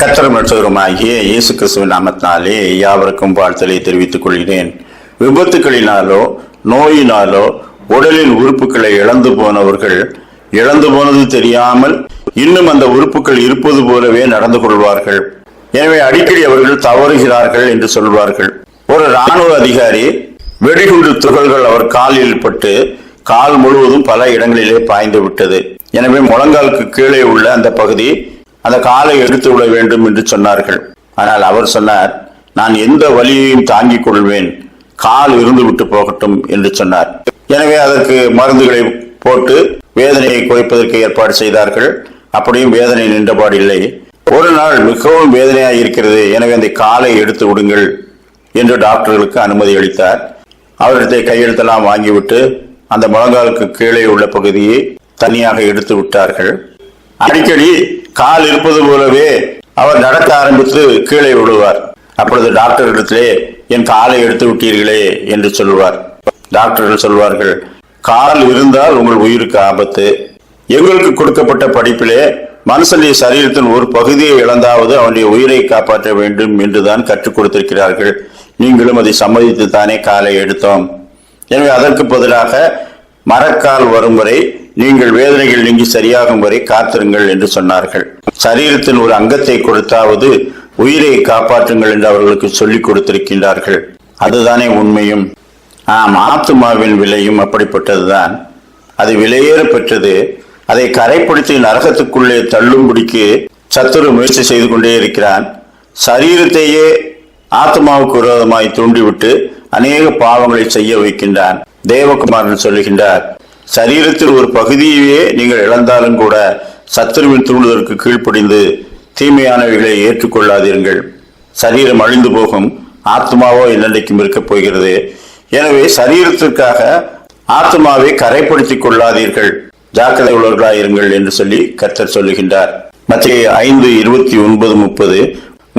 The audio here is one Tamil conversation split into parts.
கத்தரமற்றவருமாகிய இயேசு கிறிஸ்துவின் நாமத்தினாலே யாவருக்கும் வாழ்த்தலை தெரிவித்துக் கொள்கிறேன். விபத்துக்களினாலோ நோயினாலோ உடலின் உறுப்புகளை இழந்து போனவர்கள் இழந்து போனது தெரியாமல் இன்னும் அந்த உறுப்புகள் இருப்பது போலவே நடந்து கொள்வார்கள். எனவே அடிக்கடி அவர்கள் தவறுகிறார்கள் என்று சொல்வார்கள். ஒரு ராணுவ அதிகாரி வெடிகுண்டு துகள்கள் அவர் காலில் பட்டு கால் முழுவதும் பல இடங்களிலே பாய்ந்து விட்டது. எனவே முழங்காலுக்கு கீழே உள்ள அந்த பகுதி அந்த காலை எடுத்து விட வேண்டும் என்று சொன்னார்கள். ஆனால் அவர் சொன்னார் நான் எந்த வலியையும் தாங்கிக் கொள்வேன். கால் இருந்து விட்டு போகட்டும் என்று சொன்னார். எனவே அதற்கு மருந்துகளை போட்டு வேதனையை குறைப்பதற்கு ஏற்பாடு செய்தார்கள். அப்படியும் வேதனை நின்றபாடில்லை ஒரு நாள் மிகவும் வேதனையாக இருக்கிறது. எனவே அந்த காலை எடுத்து விடுங்கள் என்று டாக்டர்களுக்கு அனுமதி அளித்தார். அவரிடத்தை கையெழுத்தெல்லாம் வாங்கிவிட்டு அந்த முழங்காலுக்கு கீழே உள்ள பகுதியை தனியாக எடுத்து விட்டார்கள். அடிக்கடி கால் இருப்பது போலவே அவர் நடக்க ஆரம்பித்து கீழே விடுவார் அப்பொழுது டாக்டர் இடத்திலே என் காலை எடுத்து விட்டீர்களே என்று சொல்வார். டாக்டர்கள் சொல்வார்கள் கால் இருந்தால் உங்கள் உயிருக்கு ஆபத்து. எங்களுக்கு கொடுக்கப்பட்ட படிப்பிலே மனுஷனுடைய சரீரத்தின் ஒரு பகுதியை இழந்தாவது அவனுடைய உயிரை காப்பாற்ற வேண்டும் என்றுதான் கற்றுக் கொடுத்திருக்கிறார்கள். நீங்களும் அதை சம்மதித்து தானே காலை எடுத்தோம். எனவே அதற்கு பதிலாக மரக்கால் வரும் வரை நீங்கள் வேதனைகள் நீங்கி சரியாகும் வரை காத்திருங்கள் என்று சொன்னார்கள். சரீரத்தின் ஒரு அங்கத்தை கொடுத்தாவது உயிரை காப்பாற்றுங்கள் என்று அவர்களுக்கு சொல்லிக் கொடுத்திருக்கின்றார்கள். அதுதானே உண்மையும். ஆம் ஆத்துமாவின் விலையும் அப்படிப்பட்டதுதான். அது விலையேற பெற்றது. அதை கரைப்படுத்தி நரகத்துக்குள்ளே தள்ளும்படிக்கு சத்துரு முயற்சி செய்து கொண்டே இருக்கிறான். சரீரத்தையே ஆத்மாவுக்கு விரோதமாய் தூண்டிவிட்டு அநேக பாவங்களை செய்ய வைக்கின்றான். தேவகுமாரன் சொல்லுகின்றார் சரீரத்தில் ஒரு பகுதியையே நீங்கள் இழந்தாலும் கூட சத்துருவின் தூண்டுதற்கு கீழ்ப்படிந்து தீமையானவைகளை ஏற்றுக்கொள்ளாதீர்கள். சரீரம் அழிந்து போகும் ஆத்மாவோ என்னென்றைக்கும் இருக்கப் போகிறது. எனவே சரீரத்திற்காக ஆத்மாவை கரைப்படுத்திக் கொள்ளாதீர்கள். ஜாக்கிரதை உள்ளவர்களாயிருங்கள் என்று சொல்லி கர்த்தர் சொல்லுகின்றார். மத்திய ஐந்து இருபத்தி ஒன்பது முப்பது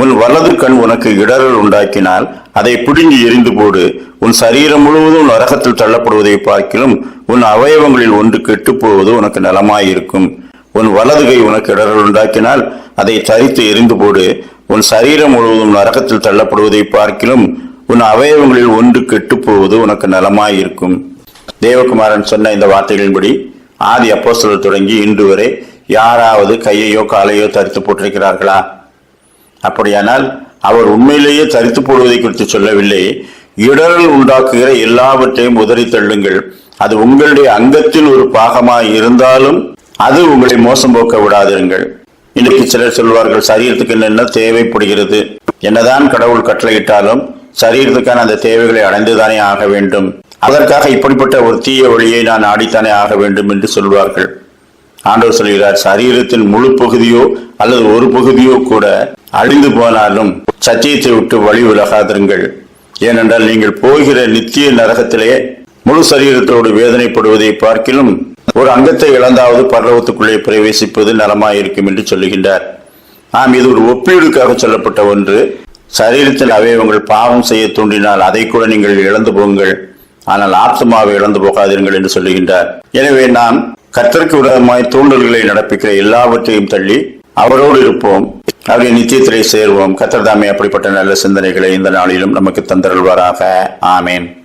உன் வலது கண் உனக்கு இடரல் உண்டாக்கினால் அதை பிடுங்கி எரிந்து போடு. உன் சரீரம் முழுவதும் நரகத்தில் தள்ளப்படுவதை பார்க்கிலும் உன் அவயவங்களில் ஒன்று கெட்டுப் போவது உனக்கு நலமாயிருக்கும். உன் வலது கை உனக்கு இடரல் உண்டாக்கினால் அதை தரித்து எரிந்து போடு. உன் சரீரம் முழுவதும் நரகத்தில் தள்ளப்படுவதை பார்க்கிலும் உன் அவயவங்களில் ஒன்று கெட்டுப் போவது உனக்கு நலமாயிருக்கும். தேவகுமாரன் சொன்ன இந்த வார்த்தைகளின்படி ஆதி அப்போஸ்தலர் தொடங்கி இன்று வரை யாராவது கையையோ காலையோ தரித்து போட்டிருக்கிறார்களா? அப்படியானால் அவர் உண்மையிலேயே தரித்து போடுவதை குறித்து சொல்லவில்லை. இடரல் உண்டாக்குகிற எல்லாவற்றையும் உதறி தள்ளுங்கள். அது உங்களுடைய அங்கத்தின் ஒரு பாகமாய் இருந்தாலும் அது உங்களை மோசம் போக்க விடாதிருங்கள். இன்னைக்கு சிலர் சொல்வார்கள் சரீரத்துக்கு என்ன தேவைப்படுகிறது? என்னதான் கடவுள் கட்டளையிட்டாலும் சரீரத்துக்கான அந்த தேவைகளை அடைந்துதானே ஆக வேண்டும்? அதற்காக இப்படிப்பட்ட ஒரு தீய வழியை நான் ஆடித்தானே ஆக வேண்டும்? என்று சொல்வார்கள். ஆண்டவர் சொல்கிறார் சரீரத்தின் முழு பகுதியோ அல்லது ஒரு பகுதியோ கூட அழிந்து போனாலும் சத்தியத்தை விட்டு வழி விலகாதிருங்கள் ஏனென்றால் நீங்கள் போகிற நித்திய நரகத்திலே முழு சரீரத்தோடு வேதனைப்படுவதை பார்க்கிலும் ஒரு அங்கத்தை இழந்தாவது பரலவத்துக்குள்ளே பிரவேசிப்பது நலமாயிருக்கும் என்று சொல்லுகின்றார். ஆம் இது ஒரு ஒப்பீடுக்காக சொல்லப்பட்ட ஒன்று. சரீரத்தில் அவயவங்கள் பாவம் செய்ய தூண்டினால் அதை கூட நீங்கள் இழந்து போங்கள். ஆனால் ஆத்மாவை இழந்து போகாதீர்கள் என்று சொல்லுகின்றார். எனவே நாம் கர்த்தருக்கு விரோதமாய் தூண்டல்களை நடப்பிக்கிற எல்லாவற்றையும் தள்ளி அவரோடு இருப்போம். அவருடைய நித்தியத்திலே சேர்வோம். கத்தர்தாமே அப்படிப்பட்ட நல்ல சிந்தனைகளை இந்த நாளிலும் நமக்கு தந்தருள்வாராக. ஆமேன்.